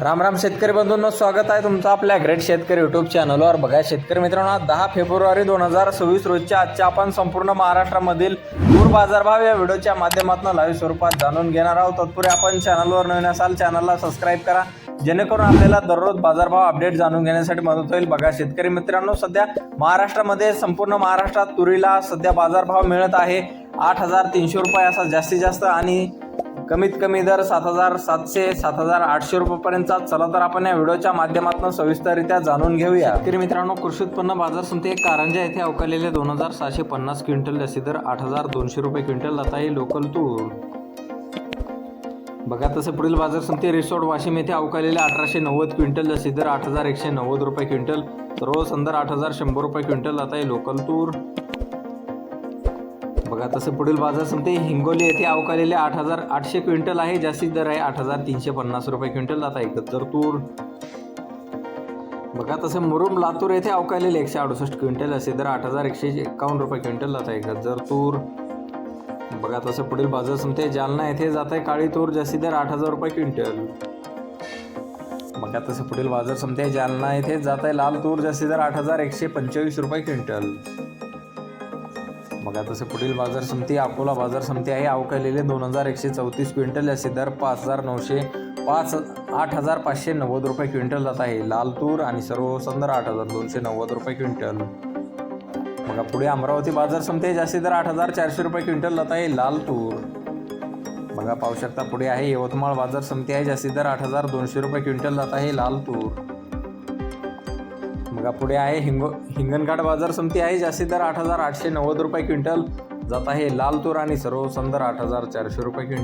राम राम शेतकरी बंधूंनो स्वागत आहे तुमचं आपल्या ग्रेट शेतकरी युट्यूब चॅनलवर बघा शेतकरी मित्रांनो दहा फेब्रुवारी दोन हजार सव्वीस रोजच्या आजच्या आपण संपूर्ण महाराष्ट्रामधील दूर बाजारभाव या व्हिडिओच्या माध्यमातून लाईव्ह स्वरूपात जाणून घेणार आहोत. तत्पूर्वी आपण चॅनलवर नवीन असाल चॅनलला सबस्क्राईब करा. जेणेकरून आपल्याला दररोज बाजारभाव अपडेट जाणून घेण्यासाठी मदत होईल. बघा शेतकरी मित्रांनो सध्या महाराष्ट्रामध्ये संपूर्ण महाराष्ट्रात तुरीला सध्या बाजारभाव मिळत आहे. आठ हजार तीनशे रुपये असा जास्तीत जास्त आणि कमीत कमी दर सात हजार सातशे सात हजार आठशे रुपयेपर्यंतचा. चला तर आपण या व्हिडिओच्या माध्यमातून सविस्तररित्या जाणून घेऊया. तर मित्रांनो कृषी उत्पन्न बाजार समिती कारंजा येथे अवकालेले दोन हजार सहाशे पन्नास क्विंटल जास्ती दर आठ हजार दोनशे रुपये क्विंटल. आता आहे लोकल तूर. बघा तसं पुढील बाजार समिती रिसोर्ट वाशिम येथे अवकालेले अठराशे नव्वद क्विंटल जास्ती दर आठ हजार एकशे नव्वद रुपये क्विंटल. रोज अंदर आठ हजार शंभर रुपये क्विंटल. आता आहे लोकल तूर. बघा तसं पुढील बाजार समिती हिंगोली येथे अवकालेले आठ हजार आठशे क्विंटल आहे. जास्तीत दर आहे आठ हजार तीनशे पन्नास रुपये क्विंटल. जात आहे तर तूर बघा तसं मुरुम लातूर येथे अवकालेले एकशे अडुसष्ट क्विंटल. असे दर आठ हजार एकशे एकावन्न रुपये क्विंटल जात एक जर तूर बघा तसं पुढील बाजार समिती जालना येथे जात आहे काळी तूर जास्ती दर आठ हजार रुपये क्विंटल. बघा तसं पुढील बाजार समिती जालना येथे जात आहे लाल तूर जास्तीत दर आठ हजार एकशे पंचवीस रुपये क्विंटल. बघा तसं पुढील बाजार समिती अकोला बाजार समिती आहे. अवकालेले दोन हजार एकशे चौतीस क्विंटल याचे दर पाच हजार नऊशे पाच आठ हजार पाचशे नव्वद रुपये क्विंटल जात आहे. लाल तूर आणि सर्व संदर आठ हजार दोनशे नव्वद रुपये क्विंटल. बघा पुढे अमरावती बाजार समिती जास्ती दर आठ हजार चारशे रुपये क्विंटल जात आहे. लाल तूर बघा पाहू शकता पुढे आहे. यवतमाळ बाजार समिती आहे जास्ती दर आठ हजार दोनशे रुपये क्विंटल जात आहे. लाल तूर मग पुढे आहे. हिंगो हिंगणघाट बाजार समिती आहे. जास्ती दर आठ हजार आठशे नव्वद रुपये क्विंटल जात आहे. लाल तूर आणि सर्व सुंदर आठ हजार चारशे रुपये क्विंटल.